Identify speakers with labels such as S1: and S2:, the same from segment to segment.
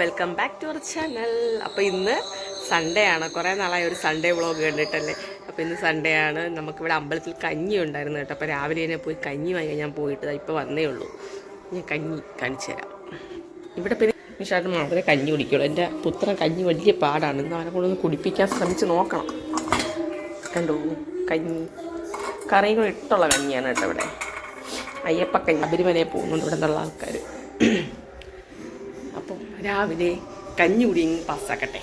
S1: Welcome back to our channel അപ്പോൾ ഇന്ന് Sunday ആണ്. കുറേ നാളായി ഒരു സൺഡേ വ്ളോഗ് കണ്ടിട്ടല്ലേ? അപ്പോൾ ഇന്ന് സൺഡേ ആണ്. നമുക്കിവിടെ അമ്പലത്തിൽ കഞ്ഞി ഉണ്ടായിരുന്നു കേട്ടോ. അപ്പോൾ രാവിലെ തന്നെ പോയി കഞ്ഞി വാങ്ങി ഞാൻ പോയിട്ട് ഇപ്പോൾ വന്നേ ഉള്ളൂ. ഞാൻ കഞ്ഞി കാണിച്ചു തരാം. ഇവിടെ പിന്നെ നിഷാട്ട് മാത്രമേ കഞ്ഞി കുടിക്കുള്ളൂ. എന്റെ പുത്രൻ കഞ്ഞി വലിയ പാടാണ്. ഇന്ന് അവനെ കൊണ്ടൊന്ന് കുടിപ്പിക്കാൻ ശ്രമിച്ച് നോക്കണം. കണ്ടോ? കഞ്ഞി. കറിയും കൂടെ ഇട്ടുള്ള കഞ്ഞിയാണ് കേട്ടോ ഇവിടെ. അയ്യപ്പക്കഞ്ഞി അബരിമനയെ പോകുന്നുണ്ട് ഇവിടെ നിന്നുള്ള ആൾക്കാർ രാവിലെ കഞ്ഞി കുടിയും പാസ്സാക്കട്ടെ.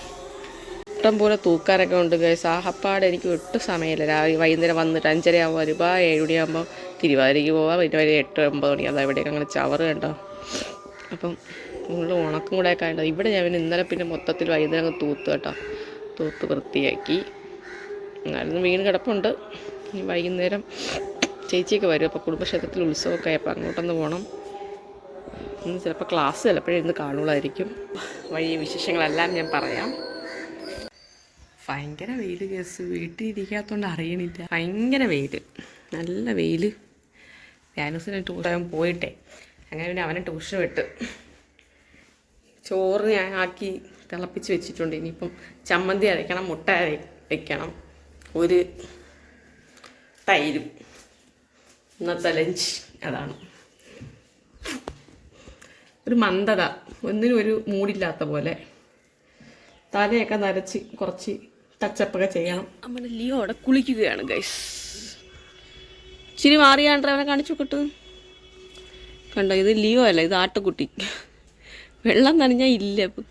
S1: ഇഷ്ടം പോലെ തൂക്കാരൊക്കെ ഉണ്ട് ഗൈസ് ആഹപ്പാട് എനിക്ക് ഒട്ടും സമയമില്ല. രാവിലെ വൈകുന്നേരം വന്നിട്ട് അഞ്ചര ആകുമ്പോൾ വരുമ്പോൾ ഏഴ് മണിയാകുമ്പോൾ തിരുവാതിരയ്ക്ക് പോവാം. പിന്നെ വരെ എട്ട് ഒമ്പത് മണി അതാ ഇവിടെയൊക്കെ അങ്ങനെ ചവറ് കണ്ടോ? അപ്പം ഉള്ള ഉണക്കും കൂടെ ഒക്കെ ഉണ്ടോ ഇവിടെ ഞാൻ പിന്നെ ഇന്നലെ പിന്നെ മൊത്തത്തിൽ വൈകുന്നേരം അങ്ങ് തൂത്ത് കേട്ടോ. തൂത്ത് വൃത്തിയാക്കി. എന്നാലും വീണ് കിടപ്പുണ്ട്. ഇനി വൈകുന്നേരം ചേച്ചിയൊക്കെ വരും. അപ്പോൾ കുടുംബക്ഷേത്രത്തിൽ ഉത്സവമൊക്കെ ആയപ്പോൾ അങ്ങോട്ടൊന്ന് പോകണം ഇന്ന് ചിലപ്പോൾ ക്ലാസ് ചിലപ്പോഴിരുന്ന് കാണുള്ളായിരിക്കും. വഴി വിശേഷങ്ങളെല്ലാം ഞാൻ പറയാം. ഭയങ്കര വെയിൽ കേസ് വീട്ടിൽ ഇരിക്കാത്തതുകൊണ്ട് അറിയണില്ല. ഭയങ്കര വെയിൽ നല്ല വെയിൽ വ്യാനൂസിന് ട്യൂഷൻ പോയിട്ടെ. അങ്ങനെ പിന്നെ അവനെ ട്യൂഷൻ വിട്ട്. ചോറ് ഞാൻ ആക്കി തിളപ്പിച്ച് വെച്ചിട്ടുണ്ട്. ഇനിയിപ്പം ചമ്മന്തി അരയ്ക്കണം മുട്ട വയ്ക്കണം ഒരു തൈരും. ഇന്നത്തെ ലഞ്ച് അതാണ്. ഒരു മന്ദത ഒന്നിനും ഒരു മൂടില്ലാത്ത പോലെ. തലയൊക്കെ നരച്ച് കുറച്ച് ടച്ചപ്പൊക്കെ ചെയ്യണം നമ്മുടെ ലിയോ അവിടെ കുളിക്കുകയാണ് ഗൈസ് ഇച്ചിരി മാറിയാണ്ട് അവനെ കാണിച്ചു കിട്ടു കണ്ടോ ഇത് ലിയോ അല്ല ഇത് ആട്ടുകുട്ടി. വെള്ളം നനഞ്ഞാൽ ഇല്ല അപ്പം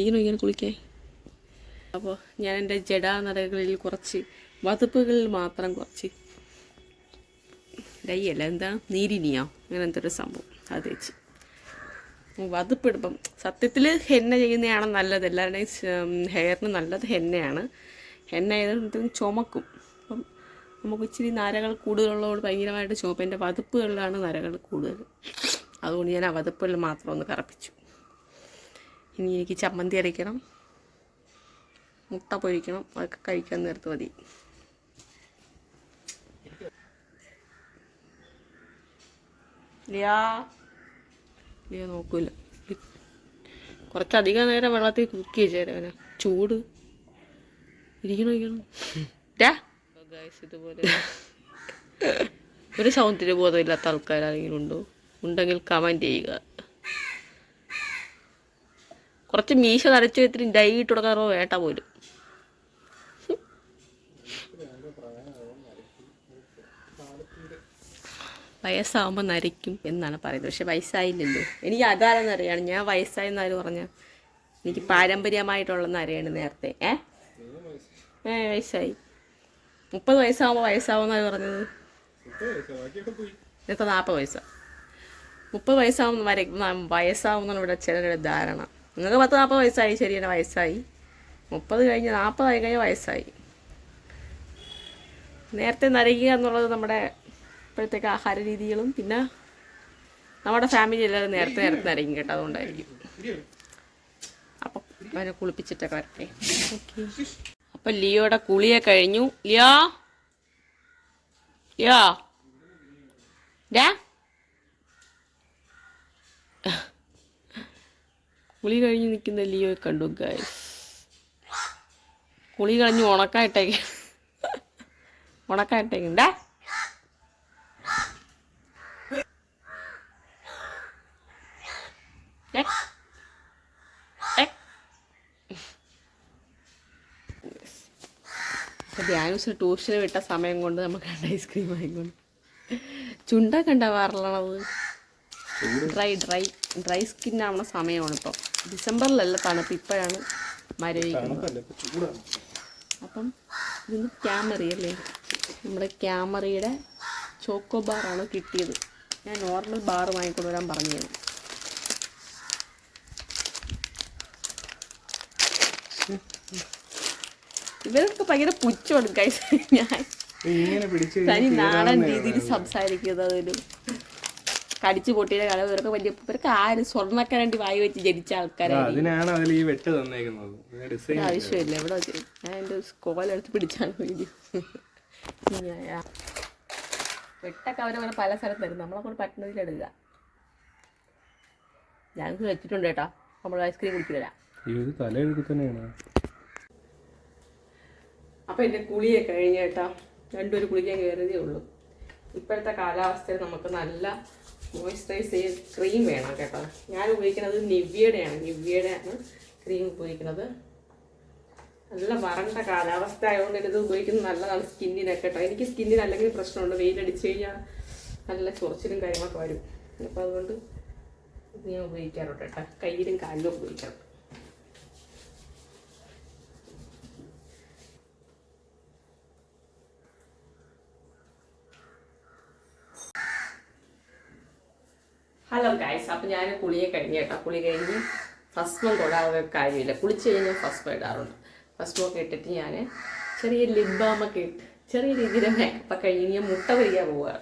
S1: ഇങ്ങനെ ഇങ്ങനെ കുളിക്കാൻ? അപ്പോൾ ഞാൻ എന്റെ ജഡാനടകളിൽ കുറച്ച് വതുപ്പുകളിൽ മാത്രം കുറച്ച്. ഡൈ അല്ല എന്താ? നീരിനിയോ? അങ്ങനെ എന്തൊരു സംഭവം. അത് തേച്ച് വതുപ്പിടുമ്പം സത്യത്തിൽ ഹെന്ന ചെയ്യുന്നതാണ് നല്ലത്. എല്ലാവരുടെയും ഹെയറിന് നല്ലത് ഹെന്നയാണ്. ഹെന്ന ചെയ്ത് ചുമക്കും. അപ്പം നമുക്ക് ഇച്ചിരി നരകൾ കൂടുതലുള്ളതുകൊണ്ട് ഭയങ്കരമായിട്ട് ചുമപ്പ് എന്റെ വതുപ്പുകളിലാണ് നരകൾ കൂടുതൽ. അതുകൊണ്ട് ഞാൻ ആ വതുപ്പുകളിൽ മാത്രം ഒന്ന് കറപ്പിച്ചു. ഇനി എനിക്ക് ചമ്മന്തി അരയ്ക്കണം. മുട്ട പൊരിക്കണം. അതൊക്കെ കഴിക്കാൻ നേരത്ത് മതി. ലിയാ. ലിയ നോക്കൂല. കുറച്ചധികം നേരം വെള്ളത്തിൽ കുക്ക് ചെയ്തേരവനെ ചൂട്. ഇരിക്കണോ ഇരിക്കണം? ഗൈസ് ഇതുപോലെ ഒരു സൗന്ദര്യ ഇല്ലാത്ത ആൾക്കാർ ആരെങ്കിലും ഉണ്ടോ? ഉണ്ടെങ്കിൽ കമന്റ് ചെയ്യുക. കുറച്ച് മീശ നരച്ചു വെച്ചിട്ട് ഡൈ ഇട്ട് കൊടുക്കാറോ വേട്ട പോലും. വയസ്സാവുമ്പോൾ നരയ്ക്കും എന്നാണ് പറയുന്നത്. പക്ഷെ വയസ്സായില്ലല്ലോ. എനിക്ക് അതാരെന്ന് അറിയാണ് ഞാൻ വയസ്സായെന്നാലും പറഞ്ഞ എനിക്ക് പാരമ്പര്യമായിട്ടുള്ള നരയാണ് നേരത്തെ. ഏ? ഏ വയസ്സായി. മുപ്പത് വയസ്സാകുമ്പോൾ വയസ്സാവുമെന്നാണ് പറഞ്ഞത്? ഇപ്പം നാൽപ്പത് വയസ്സാണ് മുപ്പത് വയസ്സാവുന്ന വരെ വയസ്സാവുന്ന ഇവിടെ ചിലരുടെ ധാരണ. നിങ്ങൾക്ക് പത്ത് നാൽപ്പത് വയസ്സായി. ശരിയാണ് വയസ്സായി. മുപ്പത് കഴിഞ്ഞ് നാൽപ്പതായി കഴിഞ്ഞാൽ വയസ്സായി. നേരത്തെ നരയ്ക്കുക എന്നുള്ളത് നമ്മുടെ ഇപ്പോഴത്തേക്ക് ആഹാര രീതികളും പിന്നെ നമ്മുടെ ഫാമിലി എല്ലാവരും നേരത്തെ നേരത്തെ ഇറങ്ങി കേട്ടോ അതുകൊണ്ടായിരിക്കും. അപ്പം അവനെ കുളിപ്പിച്ചിട്ടൊക്കെ വരട്ടെ. ഓക്കെ അപ്പം ലിയോയുടെ കുളിയെ കഴിഞ്ഞു. ലിയോ? ലിയോ? ഡാ? കുളി കഴിഞ്ഞ് നിൽക്കുന്ന ലിയോ കണ്ടു ഗായ്സ് കുളി കഴിഞ്ഞ് ഉണക്കായിട്ടേക്ക് ഉണക്കായിട്ടേക്കുണ്ടാ ധ്യാനൂസിന് ട്യൂഷന് വിട്ട സമയം കൊണ്ട് നമുക്ക് ഐസ്ക്രീം വാങ്ങിക്കൊണ്ട്. ചുണ്ട കണ്ട വാറലാണത് ഡ്രൈ ഡ്രൈ ഡ്രൈ സ്കിൻ ആവണ സമയമാണ് ഇപ്പം. ഡിസംബറിലല്ല തണുപ്പ് ഇപ്പോഴാണ് മരവിക്കുന്നത്. അപ്പം ഇതിന് ക്യാമറി അല്ലേ? നമ്മുടെ ക്യാമറയുടെ ചോക്കോ ബാറാണ് കിട്ടിയത്. ഞാൻ നോർമൽ ബാർ വാങ്ങിക്കൊണ്ട് വരാൻ ഇവരൊക്കെ ഭയങ്കര പുച്ഛമാണ് കൈസ് ഞാൻ തനി നാടൻ രീതിയിൽ സംസാരിക്കുന്നതിലും കടിച്ചു പൊട്ടിയുടെ കാലം ഇവരൊക്കെ വലിയ ഇവരൊക്കെ ആര് സ്വർണക്കരണ്ടി വായി വെച്ച് ജനിച്ച ആൾക്കാരാണ് ആവശ്യമില്ല എവിടെ വെച്ച് ഞാൻ എന്റെ സ്കോലെടുത്ത് പിടിച്ചാണ് വീഡിയോ. വെട്ടൊക്കെ അവരങ്ങനെ പല സ്ഥലത്ത് തരും. നമ്മളെ കൊണ്ട് പറ്റുന്നതിലെടുക്കുക ഞങ്ങൾക്ക് വെച്ചിട്ടുണ്ട് കേട്ടോ. നമ്മൾ ഐസ്ക്രീം കുടിക്കില്ല
S2: ഇത് തലയെഴുതി തന്നെയാണ്.
S1: അപ്പോൾ എന്റെ കുളിയെ കഴിഞ്ഞ കേട്ടാ. രണ്ടുപേരും കുളിക്കാൻ കയറിയതേ ഉള്ളൂ. ഇപ്പോഴത്തെ കാലാവസ്ഥയിൽ നമുക്ക് നല്ല മോയ്സ്ചറൈസ് ചെയ്ത് ക്രീം വേണം കേട്ടോ. ഞാൻ ഉപയോഗിക്കുന്നത് നിവ്യയുടെയാണ്. നിവ്യയുടെയാണ് ക്രീം ഉപയോഗിക്കുന്നത്. നല്ല വരണ്ട കാലാവസ്ഥ ആയതുകൊണ്ട് ഇത് ഉപയോഗിക്കുന്നത് നല്ലതാണ് സ്കിന്നിനൊക്കെ കേട്ടോ. എനിക്ക് സ്കിന്നിന് അല്ലെങ്കിൽ പ്രശ്നമുണ്ട്. വെയിലടിച്ച് കഴിഞ്ഞാൽ നല്ല ചൊറിച്ചിലും കാര്യങ്ങളൊക്കെ വരും. അപ്പോൾ അതുകൊണ്ട് ഞാൻ ഉപയോഗിക്കാറുണ്ട് കേട്ടോ. കയ്യിലും കാലിലും ഉപയോഗിക്കാറുണ്ട്. ഹലോ ഗൈസ് അപ്പം ഞാൻ കുളിയെ കഴിഞ്ഞ് കേട്ടോ. കുളി കഴിഞ്ഞ് ഭസ്മം തൊടാതെ കാര്യമില്ല. കുളിച്ച് കഴിഞ്ഞ് ഫസ്റ്റ് ഭസ്മം ഇടാറുണ്ട്. ഭസ്മൊക്കെ ഇട്ടിട്ട് ഞാൻ ചെറിയ ലിപ് ബാമൊക്കെ ഇട്ട് ചെറിയ രീതിയിൽ മേക്കപ്പൊക്കെ കഴിഞ്ഞ് ഞാൻ മുട്ട പൊരിക്കാൻ പോവുകയാണ്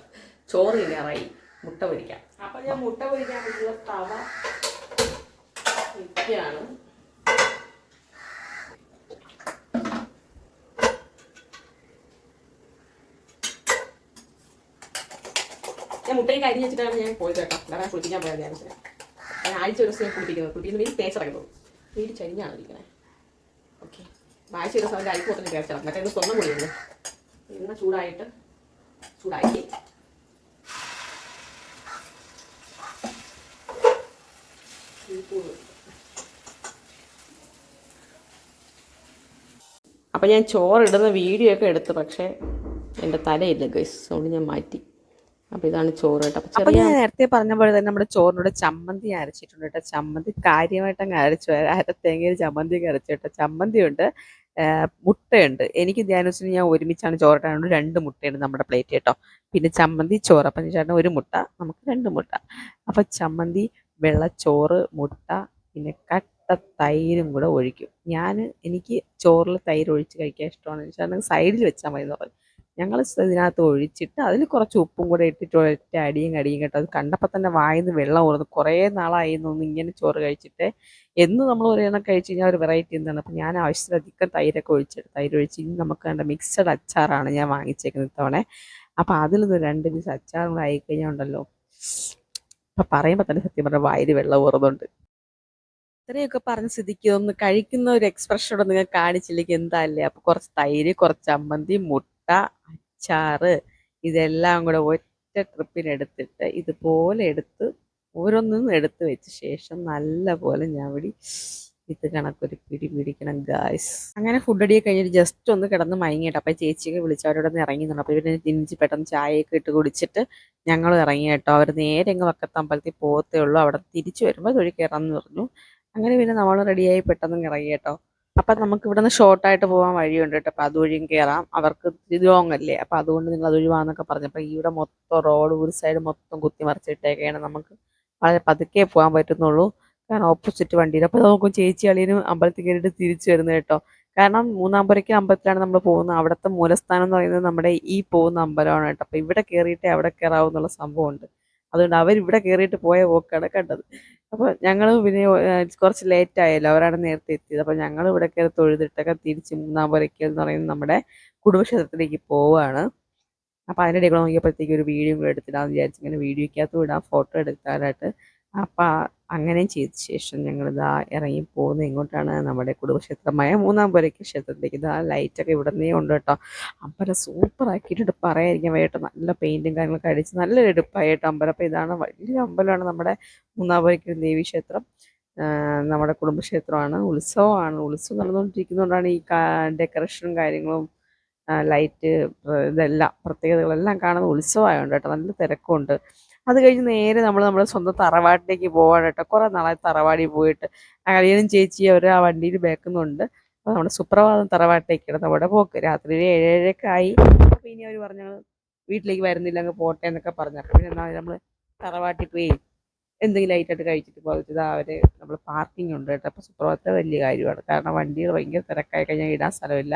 S1: ചോറ് ഇല്ലാറായി. മുട്ട പൊരിക്കാം. അപ്പം ഞാൻ മുട്ട പൊരിക്കാൻ വേണ്ടിയുള്ള തവ ഇരിക്കുകയാണ് മുട്ടയും കരി വെച്ചിട്ടാണ് ഞാൻ പോയത് കേട്ടോ. വേറെ കുളിപ്പിക്കാൻ പോയത് ഞാൻ ഞാൻ ആഴ്ച ഒരു ദിവസം കുളിപ്പിക്കുന്നത്. കുളിപ്പിക്കുന്ന വീട് തേച്ചിറങ്ങുന്നത് വീട് ചരിഞ്ഞാണ് ഇരിക്കുന്നത് ഓക്കെ. ആഴ്ച ഒരു ദിവസം അവന്റെ മൊത്തം പൊട്ടന് തേച്ചിറങ്ങും മറ്റേ സ്വർണം പൊടിയുണ്ട് ഇന്ന് ചൂടായിട്ട് ചൂടാക്കി. അപ്പം ഞാൻ ചോറിടുന്ന വീഡിയോ ഒക്കെ എടുത്തു പക്ഷേ എന്റെ തലയില്ല ഗൈസ് അതുകൊണ്ട് ഞാൻ മാറ്റി. അപ്പോൾ ഇതാണ് ചോറ് കേട്ടോ. അപ്പോൾ
S3: ഞാൻ നേരത്തെ പറഞ്ഞ പോലെ തന്നെ നമ്മുടെ ചോറിനോട് ചമ്മന്തി അരച്ചിട്ടുണ്ട് കേട്ടോ. ചമ്മന്തി കാര്യമായിട്ട് അങ്ങ് അരച്ചു. അര തേങ്ങയിൽ ചമ്മന്തി ഒക്കെ അരച്ചു കേട്ടോ. ചമ്മന്തി ഉണ്ട് മുട്ടയുണ്ട്. എനിക്ക് ധ്യാനസിന് ഞാൻ ഒരുമിച്ചാണ് ചോറിട്ടാണ് രണ്ട് മുട്ടയുണ്ട് നമ്മുടെ പ്ലേറ്റ് കേട്ടോ. പിന്നെ ചമ്മന്തി ചോറ്. അപ്പം ചേട്ടൻ ഒരു മുട്ട നമുക്ക് രണ്ട് മുട്ട. അപ്പൊ ചമ്മന്തി വെള്ളച്ചോറ് മുട്ട പിന്നെ കട്ട തൈരും കൂടെ ഒഴിക്കും. ഞാൻ എനിക്ക് ചോറിൽ തൈര് ഒഴിച്ച് കഴിക്കാൻ ഇഷ്ടമാണ്. ചേട്ടൻ സൈഡിൽ വെച്ചാൽ മതി എന്ന് പറഞ്ഞു. ഞങ്ങൾ ഇതിനകത്ത് ഒഴിച്ചിട്ട് അതിൽ കുറച്ച് ഉപ്പും കൂടെ ഇട്ടിട്ട് ഒറ്റ അടിയും കടിയും കേട്ടോ. അത് കണ്ടപ്പോൾ തന്നെ വായിന്ന് വെള്ളം ഓർന്നു കുറേ നാളായി തോന്നുന്നു ഇങ്ങനെ ചോറ് കഴിച്ചിട്ട്. എന്ന് നമ്മൾ ഒരെണ്ണം കഴിച്ച് കഴിഞ്ഞാൽ ഒരു വെറൈറ്റി എന്താണ്? അപ്പം ഞാൻ ആവശ്യത്തിലധികം തൈരൊക്കെ ഒഴിച്ചിട്ട് തൈര് ഒഴിച്ച് ഇനി നമുക്ക് കണ്ട മിക്സഡ് അച്ചാറാണ് ഞാൻ വാങ്ങിച്ചേക്കുന്നത് ഇത്തവണ. അപ്പം അതിൽ നിന്ന് രണ്ട് പീസ് അച്ചാറും കൂടെ ആയിക്കഴിഞ്ഞാൽ ഉണ്ടല്ലോ. അപ്പം പറയുമ്പോൾ തന്നെ സത്യം പറഞ്ഞാൽ വായിൽ വെള്ളം ഓർന്നുണ്ട് ഇത്രയൊക്കെ പറഞ്ഞ സ്ഥിതിക്ക് ഒന്ന് കഴിക്കുന്ന ഒരു എക്സ്പ്രഷനോട് നിങ്ങൾ കാണിച്ചില്ലെങ്കിൽ എന്താ അല്ലേ? അപ്പോൾ കുറച്ച് തൈര് കുറച്ച് ചമ്മന്തി മുട്ട അച്ചാറ് ഇതെല്ലാം കൂടെ ഒറ്റ ട്രിപ്പിനെടുത്തിട്ട് ഇതുപോലെ എടുത്ത് ഓരോന്നും എടുത്ത് വെച്ച ശേഷം നല്ല പോലെ ഞവടി ഇത് കണക്കൊരു പിടി പിടിക്കണം ഗായ്സ് അങ്ങനെ ഫുഡ് അടിയൊക്കെ കഴിഞ്ഞിട്ട് ജസ്റ്റ് ഒന്ന് കിടന്ന് മയങ്ങിയിട്ട് അപ്പം ചേച്ചിയൊക്കെ വിളിച്ച് അവരോട് ഒന്ന് ഇറങ്ങി അപ്പോൾ ഇവരെ തിരിച്ച് പെട്ടെന്ന് ചായയൊക്കെ ഇട്ട് കുടിച്ചിട്ട് ഞങ്ങൾ ഇറങ്ങി കേട്ടോ. അവർ നേരെ അങ്ങ് വക്കത്തമ്പലത്തിൽ പോകത്തേ ഉള്ളൂ. അവിടെ തിരിച്ചു വരുമ്പോൾ തൊഴിൽ കയറാമെന്ന് പറഞ്ഞു. അങ്ങനെ പിന്നെ നമ്മൾ റെഡിയായി പെട്ടെന്ന് ഇറങ്ങി കേട്ടോ. അപ്പം നമുക്ക് ഇവിടെ നിന്ന് ഷോർട്ടായിട്ട് പോകാൻ വഴിയുണ്ട് കേട്ടോ അപ്പം അതുവഴിയും കയറാം അവർക്ക് ലോങ് അല്ലേ അപ്പം അതുകൊണ്ട് നിങ്ങൾ അതുവഴി വാന്നൊക്കെ പറഞ്ഞപ്പോൾ ഇവിടെ മൊത്തം റോഡ് ഒരു സൈഡ് മൊത്തം കുത്തി മറിച്ചിട്ടേക്കാണ് നമുക്ക് വളരെ പതുക്കെ പോകാൻ പറ്റുന്നുള്ളൂ. കാരണം ഓപ്പോസിറ്റ് വണ്ടിയിൽ അപ്പൊ നോക്കും ചേച്ചി അളിയനും അമ്പലത്തിൽ കയറിയിട്ട് തിരിച്ചു വരുന്നത് കേട്ടോ കാരണം മൂന്നാമ്പുരയ്ക്ക് അമ്പലത്തിലാണ് നമ്മൾ പോകുന്നത്. അവിടുത്തെ മൂലസ്ഥാനം എന്ന് പറയുന്നത് നമ്മുടെ ഈ പോകുന്ന അമ്പലമാണ് കേട്ടോ അപ്പോൾ ഇവിടെ കയറിയിട്ടേ അവിടെ കയറാവുന്നുള്ള സംഭവം സംഭവമുണ്ട്. അതുകൊണ്ട് അവർ ഇവിടെ കയറിയിട്ട് പോയ പോക്കാണ് കണ്ടത്. അപ്പോൾ ഞങ്ങൾ പിന്നെ കുറച്ച് ലേറ്റ് ആയല്ലോ. അവരാണ് നേരത്തെ എത്തിയത്. അപ്പോൾ ഞങ്ങൾ ഇവിടെ കയറി തൊഴുതിട്ടൊക്കെ തിരിച്ച് മൂന്നാമ്പുരയ്ക്കൽ എന്ന് പറയുന്നത് നമ്മുടെ കുടുംബക്ഷേത്രത്തിലേക്ക് പോവുകയാണ് അപ്പോൾ അതിനിടെ ഇടയിൽ നോക്കിയപ്പോഴത്തേക്ക് ഒരു വീഡിയോ കൂടെ എടുത്തിടാന്ന് വിചാരിച്ചു ഇങ്ങനെ വീഡിയോയ്ക്കകത്ത് വിടാം ഫോട്ടോ എടുക്കാനായിട്ട് അപ്പം അങ്ങനെ ചെയ്ത ശേഷം ഞങ്ങൾ ഇതാ ഇറങ്ങി പോകുന്നത് എങ്ങോട്ടാണ് നമ്മുടെ കുടുംബക്ഷേത്രമായ മൂന്നാം പുരയ്ക്ക് ക്ഷേത്രത്തിലേക്ക്. ഇതാ ലൈറ്റൊക്കെ ഇവിടെ നിന്നേ ഉണ്ട് കേട്ടോ. അമ്പലം സൂപ്പർ ആക്കിയിട്ടുണ്ട്. പറയാതിരിക്കാൻ വയ്യട്ടോ. നല്ല പെയിന്റും കാര്യങ്ങളൊക്കെ അടിച്ച് നല്ലൊരു എടുപ്പായിട്ട് അമ്പലം അപ്പോൾ ഇതാണ് വലിയ അമ്പലമാണ് നമ്മുടെ മൂന്നാം പുരയ്ക്ക് ദേവി ക്ഷേത്രം. നമ്മുടെ കുടുംബക്ഷേത്രമാണ്. ഉത്സവമാണ്. ഉത്സവം നടന്നുകൊണ്ടിരിക്കുന്നതുകൊണ്ടാണ് ഈ ഡെക്കറേഷനും കാര്യങ്ങളും ലൈറ്റ് ഇതെല്ലാം പ്രത്യേകതകളെല്ലാം കാണുന്ന ഉത്സവമായതുകൊണ്ട് കേട്ടോ. നല്ല തിരക്കുണ്ട്. അത് കഴിഞ്ഞ് നേരെ നമ്മൾ നമ്മുടെ സ്വന്തം തറവാട്ടിലേക്ക് പോവാണ് കേട്ടോ. കുറേ നാളായി തറവാടി പോയിട്ട്. അളിയനും ചേച്ചി അവർ ആ വണ്ടിയിൽ ബേക്കുന്നുണ്ട്. അപ്പോൾ നമ്മുടെ സുപ്രഭാതം തറവാട്ടിലേക്കാണ് നമ്മുടെ പോക്ക്. രാത്രി ഏഴ് ഏഴേഴൊക്കെ ആയി. അപ്പോൾ ഇനി അവർ പറഞ്ഞു വീട്ടിലേക്ക് വരുന്നില്ല അങ്ങ് പോട്ടെ എന്നൊക്കെ പറഞ്ഞു അപ്പോൾ പിന്നെ എന്നാൽ നമ്മൾ തറവാട്ടിൽ പോയി എന്തെങ്കിലും ലൈറ്റായിട്ട് കഴിച്ചിട്ട് പോയിട്ട് അവർ നമ്മൾ പാർക്കിംഗ് ഉണ്ട് കേട്ടോ. അപ്പോൾ സുപ്രഭാതത്തെ വലിയ കാര്യമാണ്. കാരണം വണ്ടികൾ ഭയങ്കര തിരക്കായി കഴിഞ്ഞാൽ ഇടാൻ സ്ഥലമില്ല.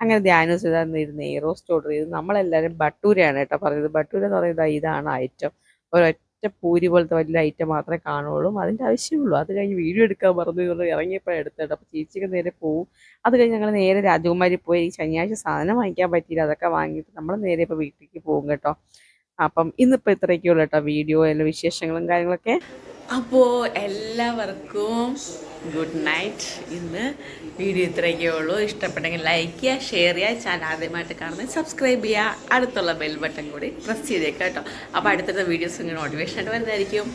S3: അങ്ങനെ ധ്യാനം ചെയ്താൽ നെയ്റോസ്റ്റ് ഓർഡർ ചെയ്ത്. നമ്മളെല്ലാവരും ബട്ടൂരയാണ് കേട്ടോ പറഞ്ഞത്. ബട്ടൂര എന്ന് പറയുന്നത് ഇതാണ് ഐറ്റം. ഒരൊറ്റ പൂരി പോലത്തെ വലിയ ഐറ്റം മാത്രമേ കാണുള്ളൂ അതിന്റെ ആവശ്യമുള്ളൂ. അത് കഴിഞ്ഞ് വീഡിയോ എടുക്കാൻ പറഞ്ഞു ഇറങ്ങിയപ്പോൾ എടുത്തിട്ട് അപ്പോൾ ചേച്ചിക്ക് നേരെ പോവും. അത് കഴിഞ്ഞ് ഞങ്ങൾ നേരെ രാജകുമാരി പോയി. ശനിയാഴ്ച സാധനം വാങ്ങിക്കാൻ പറ്റിയില്ല. അതൊക്കെ വാങ്ങിയിട്ട് നമ്മൾ നേരെ ഇപ്പോൾ വീട്ടിലേക്ക് പോകും കേട്ടോ. അപ്പം ഇന്നിപ്പോൾ ഇത്രയൊക്കെ ഉള്ളൂ കേട്ടോ വീഡിയോ എല്ലാ വിശേഷങ്ങളും കാര്യങ്ങളൊക്കെ.
S1: അപ്പോൾ എല്ലാവർക്കും ഗുഡ് നൈറ്റ് ഇന്ന് വീഡിയോ ഇത്രയൊക്കെ ഉള്ളൂ. ഇഷ്ടപ്പെട്ടെങ്കിൽ ലൈക്ക് ചെയ്യുക ഷെയർ ചെയ്യുക ചാനൽ ആദ്യമായിട്ട് കാണുന്നത് സബ്സ്ക്രൈബ് ചെയ്യുക. അടുത്തുള്ള ബെൽ ബട്ടൺ കൂടി പ്രസ് ചെയ്തേക്കാം കേട്ടോ. അപ്പോൾ അടുത്തുള്ള വീഡിയോസ് ഇങ്ങനെ നോട്ടിഫിക്കേഷൻ ആയിട്ട് വരുന്നതായിരിക്കും